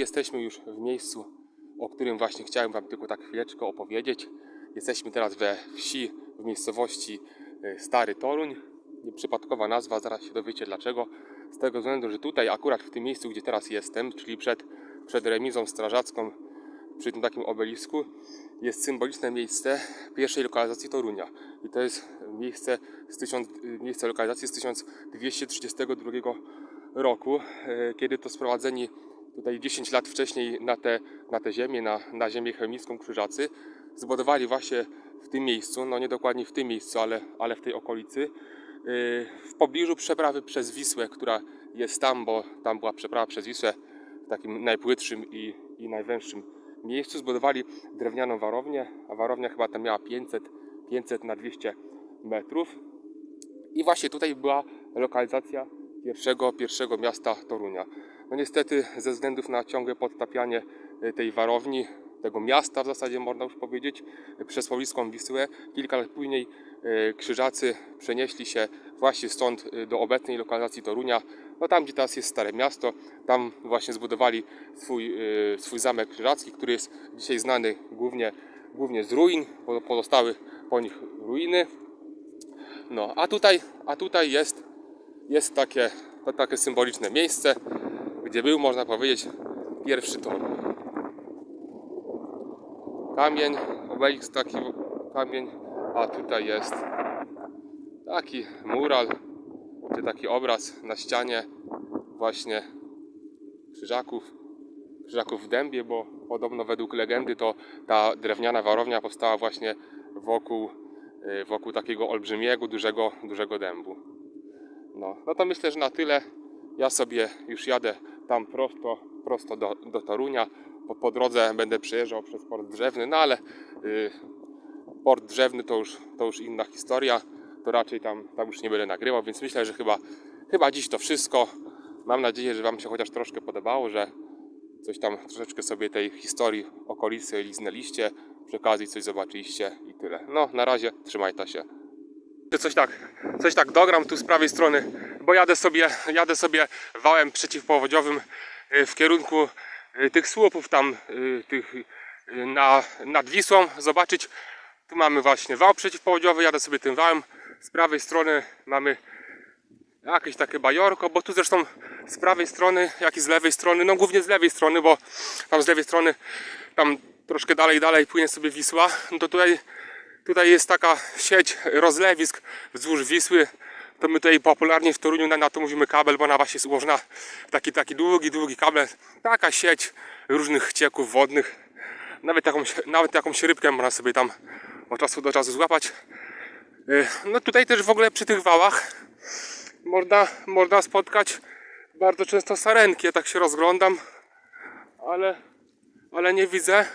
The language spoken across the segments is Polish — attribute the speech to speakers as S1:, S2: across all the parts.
S1: Jesteśmy już w miejscu, o którym właśnie chciałem Wam tylko tak chwileczkę opowiedzieć. Jesteśmy teraz we wsi, w miejscowości e, Stary Toruń. Nieprzypadkowa nazwa, zaraz się dowiecie dlaczego. Z tego względu, że tutaj, akurat w tym miejscu, gdzie teraz jestem, czyli przed, przed remizą strażacką, przy tym takim obelisku, jest symboliczne miejsce pierwszej lokalizacji Torunia. I to jest miejsce, z tysiąc, miejsce lokalizacji z 1232 roku, e, kiedy to sprowadzeni tutaj 10 lat wcześniej na tę na te ziemię, na, na ziemię chemicką Krzyżacy, zbudowali właśnie w tym miejscu, no nie dokładnie w tym miejscu, ale, ale w tej okolicy, yy, w pobliżu przeprawy przez Wisłę, która jest tam, bo tam była przeprawa przez Wisłę w takim najpłytszym i, i najwęższym miejscu, zbudowali drewnianą warownię, a warownia chyba tam miała 500, 500 na 200 metrów. I właśnie tutaj była lokalizacja pierwszego, pierwszego miasta Torunia. No niestety ze względów na ciągłe podtapianie e, tej warowni, tego miasta w zasadzie można już powiedzieć, e, przez pobliską Wisłę, kilka lat później e, krzyżacy przenieśli się właśnie stąd do obecnej lokalizacji Torunia, no tam gdzie teraz jest Stare Miasto, tam właśnie zbudowali swój, swój zamek krzyżacki, który jest dzisiaj znany głównie, głównie z ruin, po- pozostały po nich ruiny. No, a tutaj, a tutaj jest, jest takie, takie symboliczne miejsce, gdzie był, można powiedzieć, pierwszy tor. Kamień, obelisk taki kamień, a tutaj jest taki mural, czy taki obraz na ścianie właśnie krzyżaków, krzyżaków w dębie, bo podobno według legendy to ta drewniana warownia powstała właśnie wokół, y, wokół takiego olbrzymiego, dużego, dużego dębu. No, no to myślę, że na tyle. Ja sobie już jadę tam prosto, prosto do, do Torunia. Po, po drodze będę przejeżdżał przez port drzewny, no ale y, port drzewny to już, to już inna historia. To raczej tam, tam już nie będę nagrywał, więc myślę, że chyba, chyba dziś to wszystko. Mam nadzieję, że Wam się chociaż troszkę podobało, że coś tam troszeczkę sobie tej historii okolicy liznęliście, przy okazji coś zobaczyliście i tyle. No, na razie, trzymajcie się. Coś tak, coś tak dogram tu z prawej strony, bo jadę sobie, jadę sobie wałem przeciwpowodziowym y, w kierunku y, tych słupów tam, y, tych na, nad Wisłą, zobaczyć. Tu mamy właśnie wał przeciwpowodziowy, jadę sobie tym wałem. Z prawej strony mamy jakieś takie bajorko, bo tu zresztą z prawej strony, jak i z lewej strony, no głównie z lewej strony, bo tam z lewej strony, tam troszkę dalej, dalej płynie sobie Wisła, no to tutaj, tutaj jest taka sieć rozlewisk wzdłuż Wisły, to my tutaj popularnie w Toruniu na, na to mówimy kabel, bo ona właśnie jest ułożona w taki, taki długi, długi kabel, taka sieć różnych cieków wodnych, nawet jakąś, nawet jakąś rybkę można sobie tam od czasu do czasu złapać. Yy, No tutaj też w ogóle przy tych wałach można, można spotkać bardzo często sarenki. Ja tak się rozglądam, ale, ale nie widzę.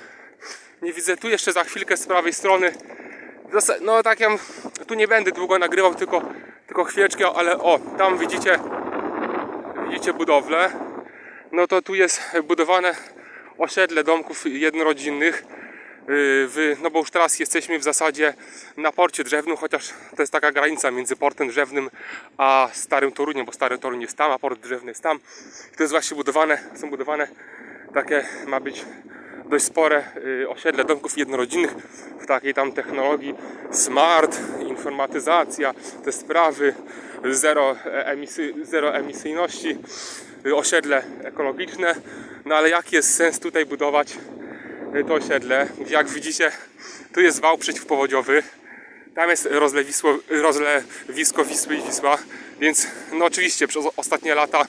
S1: Nie widzę tu jeszcze za chwilkę z prawej strony. No tak ja tu nie będę długo nagrywał, tylko, tylko chwileczkę, ale o, tam widzicie widzicie budowlę. No to tu jest budowane osiedle domków jednorodzinnych. Yy, W, no bo już teraz jesteśmy w zasadzie na porcie drzewnym, chociaż to jest taka granica między portem drzewnym a Starym Toruniem, bo Stary Toruń jest tam, a port drzewny jest tam. I to jest właśnie budowane, są budowane takie, ma być dość spore y, osiedle domków jednorodzinnych w takiej tam technologii smart, informatyzacja, te sprawy, zero, emisy, zero emisyjności, y, osiedle ekologiczne. No ale jaki jest sens tutaj budować y, to osiedle? Jak widzicie, tu jest wał przeciwpowodziowy. Tam jest rozlewisło, rozlewisko Wisły i Wisła, więc no oczywiście przez ostatnie lata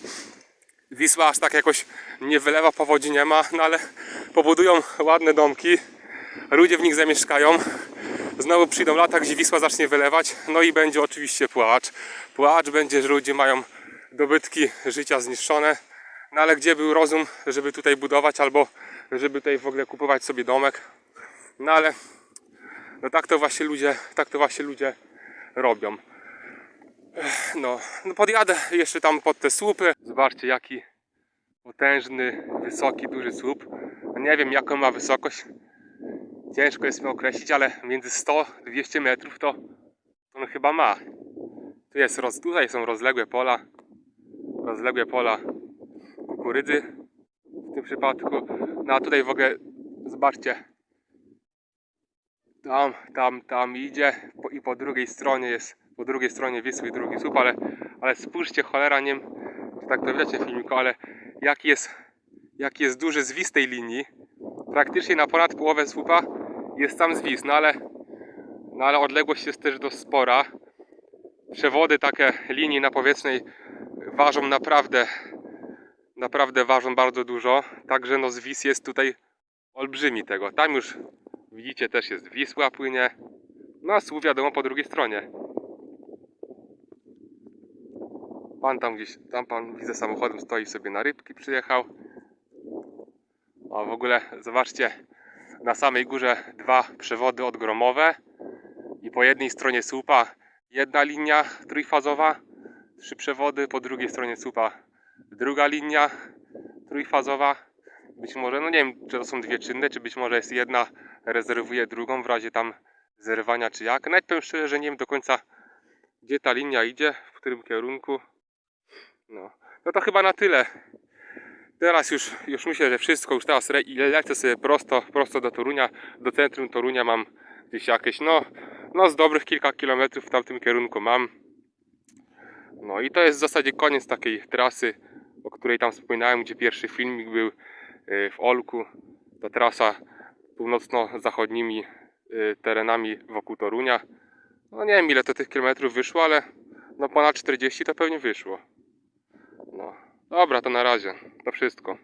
S1: Wisła aż tak jakoś nie wylewa, powodzi nie ma, no ale pobudują ładne domki, ludzie w nich zamieszkają. Znowu przyjdą lata, gdzie Wisła zacznie wylewać, no i będzie oczywiście płacz. Płacz będzie, że ludzie mają dobytki życia zniszczone, no ale gdzie był rozum, żeby tutaj budować albo żeby tutaj w ogóle kupować sobie domek. No ale no tak to właśnie ludzie, tak to właśnie ludzie robią. No, no podjadę jeszcze tam pod te słupy. Zobaczcie jaki potężny, wysoki, duży słup. No Nie wiem jaką ma wysokość. Ciężko jest mi określić, ale między 100-200 metrów to, on chyba ma. Tu jest roz, tutaj są rozległe pola. Rozległe pola kukurydzy. w tym przypadku. No a tutaj w ogóle, zobaczcie, tam, tam, tam idzie po, i po drugiej stronie jest, po drugiej stronie Wisły drugi słup, ale, ale spójrzcie, cholera, nie wiem, czy tak to widać w filmiku, ale jaki jest, jaki jest duży zwis tej linii. Praktycznie na ponad połowę słupa jest sam zwis, no ale, no ale odległość jest też dość spora. Przewody takie linii napowietrznej ważą naprawdę, naprawdę ważą bardzo dużo, także no zwis jest tutaj olbrzymi tego. Tam już widzicie też jest Wisła płynie, no a słup wiadomo po drugiej stronie. Pan tam gdzieś, tam pan widzę samochodem stoi sobie na rybki przyjechał. A w ogóle zobaczcie, na samej górze dwa przewody odgromowe i po jednej stronie słupa jedna linia trójfazowa, trzy przewody, po drugiej stronie słupa druga linia trójfazowa. Być może, no nie wiem, czy to są dwie czynne, czy być może jest jedna rezerwuje drugą w razie tam zerwania czy jak. Nawet powiem szczerze, że nie wiem do końca gdzie ta linia idzie, w którym kierunku. No, no to chyba na tyle. Teraz już, już myślę, że wszystko, już teraz ile lecę sobie prosto, prosto do Torunia, do centrum Torunia mam gdzieś jakieś, no, no z dobrych kilka kilometrów w tamtym kierunku mam. No i to jest w zasadzie koniec takiej trasy, o której tam wspominałem, gdzie pierwszy filmik był y, w Olku. To trasa północno-zachodnimi y, terenami wokół Torunia. No nie wiem ile to tych kilometrów wyszło, ale no ponad 40 to pewnie wyszło. Dobra, to na razie. To wszystko.